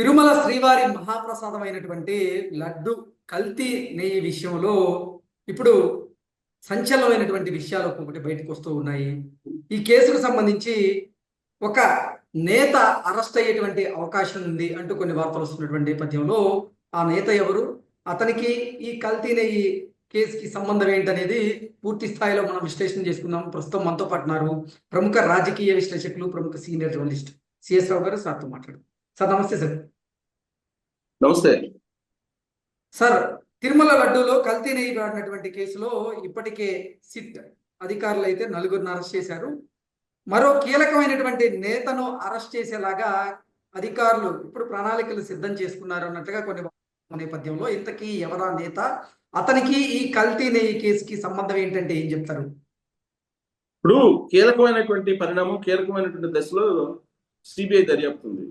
తిరుమల శ్రీవారి మహాప్రసాదమైనటువంటి లడ్డు కల్తీ నెయ్యి విషయంలో ఇప్పుడు సంచలనమైనటువంటి విషయాలు ఒకటి బయటకు వస్తూ ఉన్నాయి. ఈ కేసుకు సంబంధించి ఒక నేత అరెస్ట్ అయ్యేటువంటి అవకాశం ఉంది అంటూ కొన్ని వార్తలు వస్తున్నటువంటి నేపథ్యంలో ఆ నేత ఎవరు? అతనికి ఈ కల్తీ నెయ్యి కేసుకి సంబంధం ఏంటనేది పూర్తి స్థాయిలో మనం విశ్లేషణ చేసుకుందాం. ప్రస్తుతం మనతో పాటున్నారు ప్రముఖ రాజకీయ విశ్లేషకులు ప్రముఖ సీనియర్ జర్నలిస్ట్ సిఎస్ రావు గారు. సార్తో మాట్లాడు సార్ నమస్తే సార్. నమస్తే. సార్ తిరుమల లడ్డూలో కల్తీ నెయ్యి వాడినటువంటి కేసులో ఇప్పటికే సిట్ అధికారులు అయితే నలుగురిని అరెస్ట్ చేశారు. మరో కీలకమైనటువంటి నేతను అరెస్ట్ చేసేలాగా అధికారులు ఇప్పుడు ప్రణాళికలు సిద్ధం చేసుకున్నారు అన్నట్టుగా కొన్ని నేపథ్యంలో. ఇంతకీ ఎవరా నేత? అతనికి ఈ కల్తీ నెయ్యి కేసుకి సంబంధం ఏంటంటే ఏం చెప్తారు? ఇప్పుడు కీలకమైనటువంటి పరిణామం కీలకమైనటువంటి దశలో సిబిఐ దర్యాప్తు ఉంది.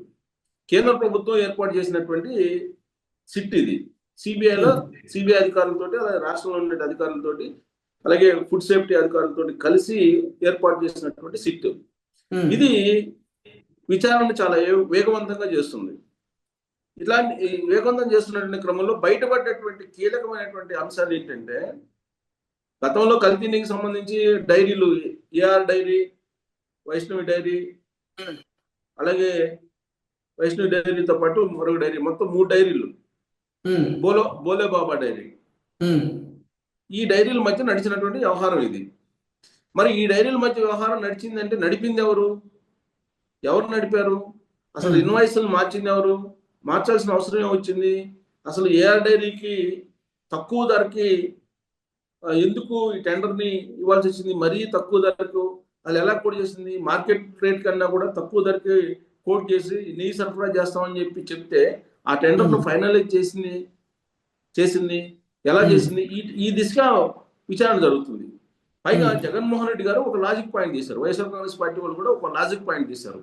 కేంద్ర ప్రభుత్వం ఏర్పాటు చేసినటువంటి సిట్ ఇది. సిబిఐలో సిబిఐ అధికారులతోటి అలాగే రాష్ట్రంలో ఉండే అధికారులతోటి అలాగే ఫుడ్ సేఫ్టీ అధికారులతోటి కలిసి ఏర్పాటు చేసినటువంటి సిట్. ఉమ్, ఇది విచారణ చాలా వేగవంతంగా చేస్తుంది. ఇట్లాంటి వేగవంతం చేస్తున్నటువంటి క్రమంలో బయటపడ్డటువంటి కీలకమైనటువంటి అంశాలు ఏంటంటే గతంలో కల్తీనికి సంబంధించి డైరీలు A R dairy Vaishnavi dairy అలాగే వైష్ణవి డైరీతో పాటు మరొక డైరీ. మొత్తం మూడు డైరీలు. బోలో బోలే బాబా డైరీ. ఈ డైరీల మధ్య నడిచినటువంటి వ్యవహారం ఇది. మరి ఈ డైరీల మధ్య వ్యవహారం నడిచిందంటే నడిపింది ఎవరు? ఎవరు నడిపారు? అసలు. ఇన్వాయిస్లు మార్చింది ఎవరు? మార్చాల్సిన అవసరం ఏమొచ్చింది? అసలు ఏఆర్ డైరీకి తక్కువ ధరకి ఎందుకు ఈ టెండర్ని ఇవ్వాల్సి వచ్చింది? మరీ తక్కువ ధరకు అది ఎలా కోడ్ చేసింది? మార్కెట్ రేట్ కన్నా కూడా తక్కువ ధరకి కోట్ చేసి నెయ్యి సరఫరా చేస్తామని చెప్పి చెప్తే ఆ టెండర్ను Hmm. ఫైనలైజ్ చేసింది చేసింది ఎలా Hmm. చేసింది? ఈ ఈ దిశగా విచారణ జరుగుతుంది. పైగా Hmm. జగన్మోహన్ రెడ్డి గారు ఒక లాజిక్ పాయింట్ చేశారు వైఎస్ఆర్ కాంగ్రెస్ పార్టీ వాళ్ళు కూడా ఒక లాజిక్ పాయింట్ చేశారు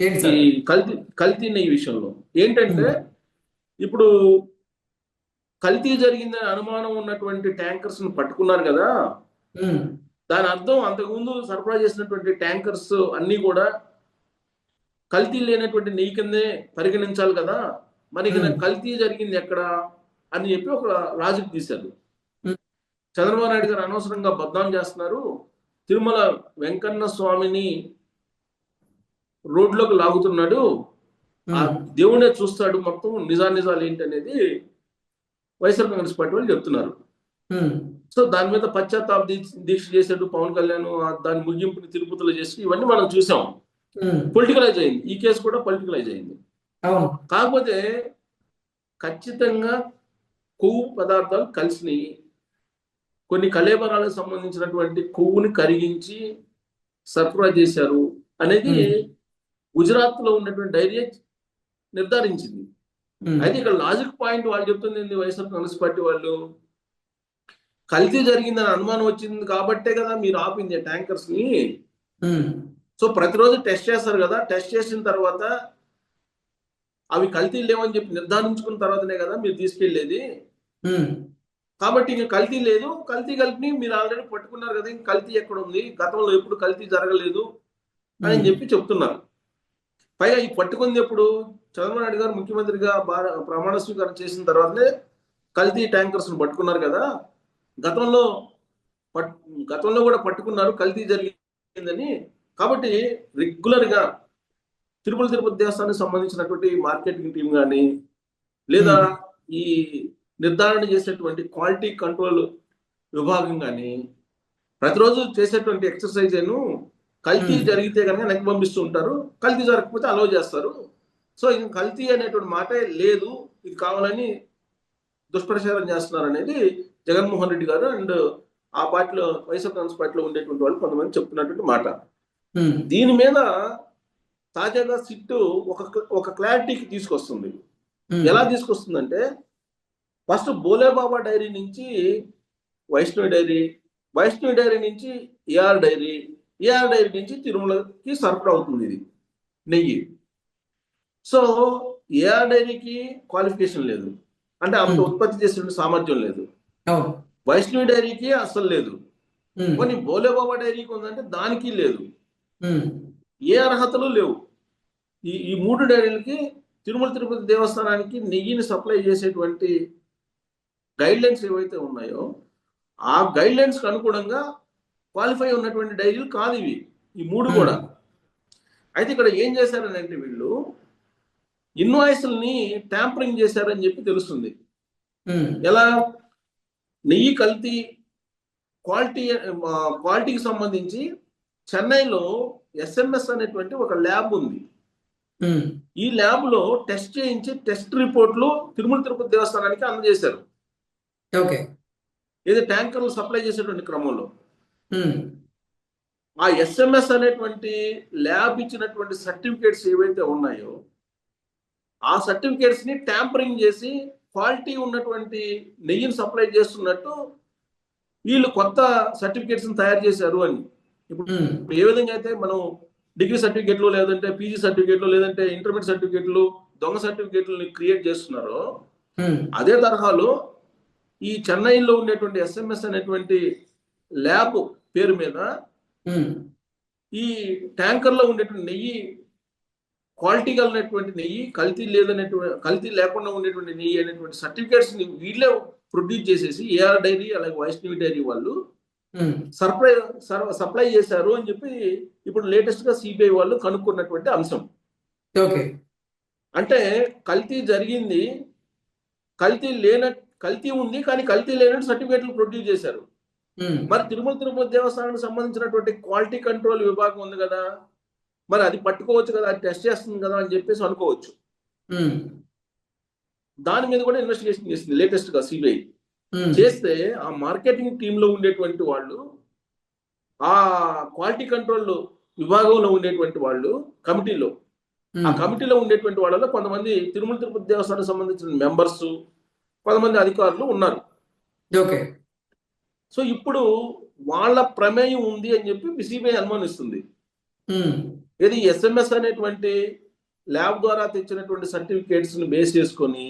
ఏంటి ఈ కల్తీ కల్తీ నెయ్యి విషయంలో ఏంటంటే ఇప్పుడు కల్తీ జరిగిందని అనుమానం ఉన్నటువంటి ట్యాంకర్స్ను పట్టుకున్నారు కదా. దాని అర్థం అంతకుముందు సరఫరా చేసినటువంటి ట్యాంకర్స్ అన్ని కూడా కల్తీ లేనటువంటి నెయ్యి కిందే పరిగణించాలి కదా. మరి. కల్తీ జరిగింది ఎక్కడ అని చెప్పి ఒక లాజిక్ తీశారు. చంద్రబాబు నాయుడు గారు అనవసరంగా బద్నాం చేస్తున్నారు. తిరుమల వెంకన్న స్వామిని రోడ్లోకి లాగుతున్నాడు. ఆ దేవుడే చూస్తాడు మొత్తం నిజా నిజాలు ఏంటి అనేది వైఎస్ఆర్ కాంగ్రెస్ పార్టీ వాళ్ళు చెప్తున్నారు. సో దాని మీద పశ్చాత్తాప దీక్ష చేశాడు పవన్ కళ్యాణ్ దాని ముగింపుని తిరుపతిలో చేసి ఇవన్నీ మనం చూసాం. పొలిటికలైజ్ అయింది. ఈ కేసు కూడా పొలిటికలైజ్ అయింది. కాకపోతే ఖచ్చితంగా కొవ్వు పదార్థాలు కలిసినాయి. కొన్ని కళేబరాలకు సంబంధించినటువంటి కొవ్వుని కరిగించి సరఫరా చేశారు అనేది. గుజరాత్లో ఉన్నటువంటి డైరీ నిర్ధారించింది. అయితే ఇక్కడ లాజిక్ పాయింట్ వాళ్ళు చెప్తుంది వైఎస్ఆర్ కాంగ్రెస్ పార్టీ వాళ్ళు? కల్తీ జరిగిందని అనుమానం వచ్చింది కాబట్టే కదా మీరు ఆపింది ట్యాంకర్స్ని సో ప్రతిరోజు టెస్ట్ చేస్తారు కదా టెస్ట్ చేసిన తర్వాత అవి కల్తీ లేవని చెప్పి నిర్ధారించుకున్న తర్వాతనే కదా మీరు తీసుకెళ్ళేది కాబట్టి ఇంక కల్తీ లేదు. కల్తీ కలిపి మీరు ఆల్రెడీ పట్టుకున్నారు కదా ఇంక కల్తీ ఎక్కడ ఉంది? గతంలో ఎప్పుడు కల్తీ జరగలేదు అని చెప్పి చెప్తున్నారు. పైగా ఈ పట్టుకుంది ఎప్పుడు? చంద్రబాబు నాయుడు గారు ముఖ్యమంత్రిగా ప్రమాణ స్వీకారం చేసిన తర్వాతనే కల్తీ ట్యాంకర్స్ పట్టుకున్నారు కదా. గతంలో గతంలో కూడా పట్టుకున్నారు కల్తీ జరిగిందని. కాబట్టి రెగ్యులర్గా తిరుమల తిరుపతి దేవస్థానానికి సంబంధించినటువంటి మార్కెటింగ్ టీం కానీ లేదా ఈ నిర్ధారణ చేసేటువంటి క్వాలిటీ కంట్రోల్ విభాగం కానీ ప్రతిరోజు చేసేటువంటి ఎక్సర్సైజ్ కల్తీ Hmm. జరిగితే కనుక వెనక్కి పంపిస్తూ ఉంటారు. కల్తీ జరగకపోతే అలౌ చేస్తారు. సో ఇంక కల్తీ అనేటువంటి మాటే లేదు. ఇది కావాలని దుష్ప్రచారం చేస్తున్నారు అనేది జగన్మోహన్ రెడ్డి గారు అండ్ ఆ పార్టీలో వైఎస్ఆర్ కాంగ్రెస్ పార్టీలో ఉండేటువంటి వాళ్ళు కొంతమంది చెప్తున్నటువంటి మాట. దీని మీద తాజాగా సిట్ ఒక ఒక క్లారిటీకి తీసుకొస్తుంది. ఎలా తీసుకొస్తుందంటే ఫస్ట్ బోలేబాబా డైరీ నుంచి వైష్ణవి డైరీ వైష్ణవి డైరీ నుంచి ఏఆర్ డైరీ ఏఆర్ డైరీ నుంచి తిరుమలకి సరఫరా అవుతుంది ఇది నెయ్యి. సో ఏఆర్ డైరీకి క్వాలిఫికేషన్ లేదు. అంటే అంత. ఉత్పత్తి చేసే సామర్థ్యం లేదు. వైష్ణవి డైరీకి అస్సలు లేదు. కొన్ని బోలేబాబా డైరీకి ఉందంటే దానికి లేదు. ఏ అర్హతలు లేవు. ఈ ఈ మూడు డైరీలకి తిరుమల తిరుపతి దేవస్థానానికి నెయ్యిని సప్లై చేసేటువంటి గైడ్ లైన్స్ ఏవైతే ఉన్నాయో ఆ గైడ్ లైన్స్కి అనుగుణంగా క్వాలిఫై ఉన్నటువంటి డైరీలు కాదు ఇవి. ఈ మూడు. కూడా. అయితే ఇక్కడ ఏం చేశారనంటే వీళ్ళు ఇన్వాయిస్ని ట్యాంపరింగ్ చేశారని చెప్పి తెలుస్తుంది. ఎలా? నెయ్యి కల్తీ క్వాలిటీ క్వాలిటీకి సంబంధించి చెన్నైలో ఎస్ఎంఎస్ అనేటువంటి ఒక ల్యాబ్ ఉంది. ఈ ల్యాబ్లో టెస్ట్ చేయించి టెస్ట్ రిపోర్ట్లు తిరుమల తిరుపతి దేవస్థానానికి అందజేశారు. ఓకే. ఇది ట్యాంకర్లు సప్లై చేసేటువంటి క్రమంలో. ఆ ఎస్ఎంఎస్ అనేటువంటి ల్యాబ్ ఇచ్చినటువంటి సర్టిఫికేట్స్ ఏవైతే ఉన్నాయో ఆ సర్టిఫికేట్స్ని ట్యాంపరింగ్ చేసి క్వాలిటీ ఉన్నటువంటి నెయ్యిని సప్లై చేస్తున్నట్టు వీళ్ళు కొత్త సర్టిఫికేట్స్ తయారు చేశారు అని. ఇప్పుడు ఏ విధంగా అయితే మనం డిగ్రీ సర్టిఫికేట్లు లేదంటే పీజీ సర్టిఫికేట్లు లేదంటే ఇంటర్మీడియట్ సర్టిఫికేట్లు దొంగ సర్టిఫికేట్లు క్రియేట్ చేస్తున్నారో అదే తరహాలో ఈ చెన్నైలో ఉండేటువంటి ఎస్ఎంఎస్ అనేటువంటి ల్యాబ్ పేరు మీద ఈ ట్యాంకర్లో ఉండేటువంటి నెయ్యి క్వాలిటీ కలిగినటువంటి నెయ్యి కల్తీ లేదనేటువంటి కల్తీ లేకుండా ఉండేటువంటి నెయ్యి అనేటువంటి సర్టిఫికేట్స్ని వీళ్ళే ప్రొడ్యూస్ చేసేసి ఏఆర్ డైరీ అలాగే వైష్ణవి డైరీ వాళ్ళు సప్లై సప్లై చేశారు అని చెప్పి ఇప్పుడు లేటెస్ట్గా సిబిఐ వాళ్ళు కనుక్కున్నటువంటి అంశం. ఓకే. అంటే కల్తీ జరిగింది కల్తీ లేన కల్తీ ఉంది కానీ కల్తీ లేనట్టు సర్టిఫికేట్లు ప్రొడ్యూస్ చేశారు. మరి తిరుమల తిరుపతి దేవస్థానానికి సంబంధించినటువంటి క్వాలిటీ కంట్రోల్ విభాగం ఉంది కదా మరి అది పట్టుకోవచ్చు కదా అది టెస్ట్ చేస్తుంది కదా అని చెప్పేసి అనుకోవచ్చు. దాని మీద కూడా ఇన్వెస్టిగేషన్ చేసింది లేటెస్ట్గా సిబిఐ. చేస్తే ఆ మార్కెటింగ్ టీమ్లో ఉండేటువంటి వాళ్ళు ఆ క్వాలిటీ కంట్రోల్ విభాగంలో ఉండేటువంటి వాళ్ళు కమిటీలో. ఆ కమిటీలో ఉండేటువంటి వాళ్ళలో కొంతమంది తిరుమల తిరుపతి దేవస్థానం సంబంధించిన మెంబర్స్ కొంతమంది అధికారులు ఉన్నారు. ఓకే. సో ఇప్పుడు వాళ్ళ ప్రమేయం ఉంది అని చెప్పి సిబిఐ అనుమానిస్తుంది. ఇది ఎస్ఎంఎస్ అనేటువంటి ల్యాబ్ ద్వారా తెచ్చినటువంటి సర్టిఫికేట్స్ని బేస్ చేసుకొని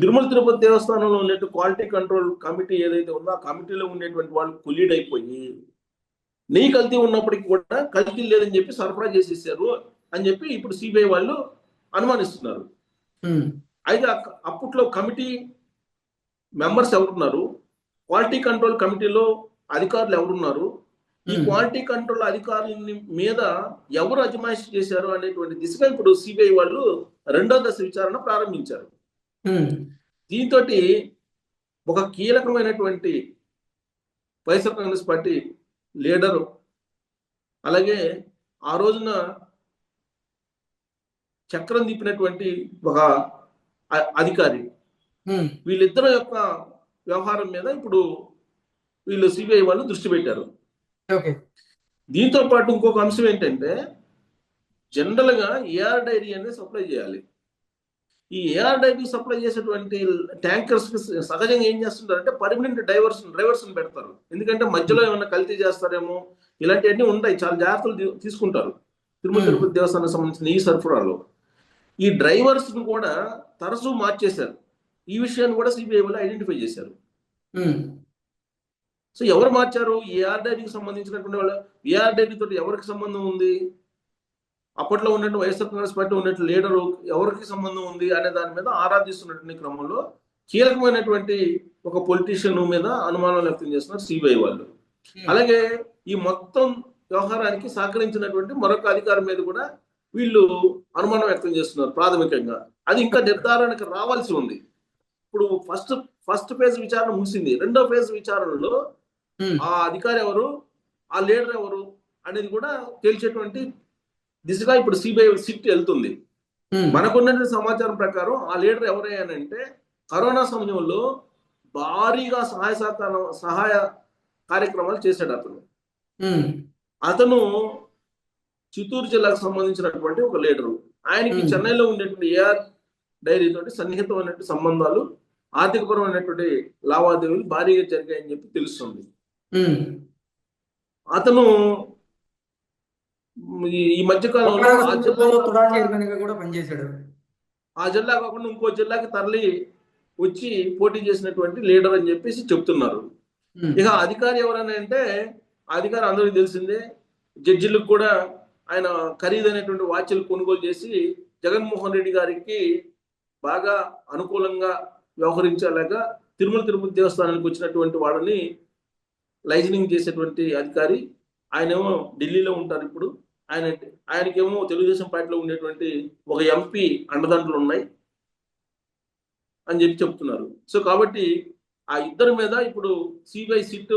తిరుమల తిరుపతి దేవస్థానంలో ఉండేటువంటి క్వాలిటీ కంట్రోల్ కమిటీ ఏదైతే ఉందో ఆ కమిటీలో ఉండేటువంటి వాళ్ళు కొలీడ్ అయిపోయి నెయ్యి కల్తీ ఉన్నప్పటికీ కూడా కల్తీ లేదని చెప్పి సరఫరా చేసేసారు అని చెప్పి ఇప్పుడు సిబిఐ వాళ్ళు అనుమానిస్తున్నారు. అయితే అప్పట్లో కమిటీ మెంబర్స్ ఎవరున్నారు? క్వాలిటీ కంట్రోల్ కమిటీలో అధికారులు ఎవరున్నారు? ఈ క్వాలిటీ కంట్రోల్ అధికారుల మీద ఎవరు అజమాయిషి చేశారు అనేటువంటి దిశగా ఇప్పుడు సిబిఐ వాళ్ళు రెండో దశ విచారణ ప్రారంభించారు. దీంతో ఒక కీలకమైనటువంటి వైఎస్ఆర్ కాంగ్రెస్ పార్టీ లీడరు అలాగే ఆ రోజున చక్రం తిప్పినటువంటి ఒక అధికారి. వీళ్ళిద్దరి యొక్క వ్యవహారం మీద ఇప్పుడు వీళ్ళు సిబిఐ వాళ్ళు దృష్టి పెట్టారు. దీంతో పాటు ఇంకొక అంశం ఏంటంటే జనరల్గా ఏఆర్ డైరీ అనేది సప్లై చేయాలి. ఈ ఏఆర్ డైరీ సప్లై చేసేటువంటి ట్యాంకర్స్కి సహజంగా ఏం చేస్తుంటారంటే పర్మనెంట్ డైవర్స్ డ్రైవర్స్ పెడతారు. ఎందుకంటే మధ్యలో ఏమైనా కల్తీ చేస్తారేమో ఇలాంటివన్నీ ఉంటాయి. చాలా జాగ్రత్తలు తీసుకుంటారు. తిరుమల. తిరుపతి దేవస్థానం సంబంధించిన ఈ సరఫరాలో. ఈ డ్రైవర్స్ను కూడా తరచూ మార్చేశారు. ఈ విషయాన్ని కూడా సిబిఐ వాళ్ళు ఐడెంటిఫై చేశారు. సో ఎవరు మార్చారు? ఏఆర్ డైరీకి సంబంధించినటువంటి వాళ్ళు. ఏఆర్ డైరీ తోటి ఎవరికి సంబంధం ఉంది? అప్పట్లో ఉన్నట్టు వైఎస్ఆర్ కాంగ్రెస్ పార్టీ ఉన్నట్టు లీడరు ఎవరికి సంబంధం ఉంది అనే దాని మీద ఆరాధిస్తున్నటువంటి క్రమంలో కీలకమైనటువంటి ఒక పొలిటీషియన్ మీద అనుమానం వ్యక్తం చేస్తున్నారు సిబిఐ వాళ్ళు. అలాగే ఈ మొత్తం వ్యవహారానికి సహకరించినటువంటి మరొక అధికారం మీద కూడా వీళ్ళు అనుమానం వ్యక్తం చేస్తున్నారు ప్రాథమికంగా. అది ఇంకా నిర్ధారణకు రావాల్సి ఉంది. ఇప్పుడు ఫస్ట్ ఫస్ట్ ఫేజ్ విచారణ ముగిసింది. రెండో ఫేజ్ విచారణలో ఉమ్, ఆ అధికారి ఎవరు ఆ లీడర్ ఎవరు అనేది కూడా తేల్చేటువంటి దిశగా ఇప్పుడు సిబిఐ సిట్ వెళ్తుంది. ఉమ్, మనకున్నటువంటి సమాచారం ప్రకారం ఆ లీడర్ ఎవరయ్యానంటే కరోనా సమయంలో భారీగా సహాయ సహకారం సహాయ కార్యక్రమాలు చేశాడు అతను. ఉమ్, అతను చిత్తూరు జిల్లాకు సంబంధించినటువంటి ఒక లీడరు. ఆయనకి Hmm. చెన్నైలో ఉండేటువంటి ఏఆర్ డైరీ తోటి సన్నిహితమైనటువంటి సంబంధాలు ఆర్థికపరమైనటువంటి లావాదేవీలు భారీగా జరిగాయని చెప్పి తెలుస్తుంది. అతను ఈ- మధ్య కాలంలో ఆ జిల్లా కూడా పనిచేశాడు. ఆ జిల్లా కాకుండా ఇంకో జిల్లాకి తరలి వచ్చి పోటీ చేసినటువంటి లీడర్ అని చెప్పేసి చెప్తున్నారు. ఇక అధికారి ఎవరని అంటే ఆ అధికారి అందరికీ తెలిసిందే జడ్జిలకు కూడా ఆయన ఖరీదైనటువంటి వాచ్లు కొనుగోలు చేసి జగన్మోహన్ రెడ్డి గారికి బాగా అనుకూలంగా వ్యవహరించేలాగా తిరుమల తిరుపతి దేవస్థానానికి వచ్చినటువంటి వాళ్ళని లైజనింగ్ చేసేటువంటి అధికారి. ఆయనేమో ఢిల్లీలో ఉంటారు ఇప్పుడు. ఆయన ఆయనకేమో తెలుగుదేశం పార్టీలో ఉండేటువంటి ఒక ఎంపీ అండదండలు ఉన్నాయి అని చెప్పి చెప్తున్నారు. సో కాబట్టి ఆ ఇద్దరి మీద ఇప్పుడు సిబిఐ సిట్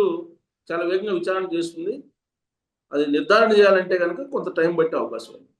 చాలా వేగంగా విచారణ చేస్తుంది. అది నిర్ధారణ చేయాలంటే కనుక కొంత టైం పట్టే అవకాశం ఉంది.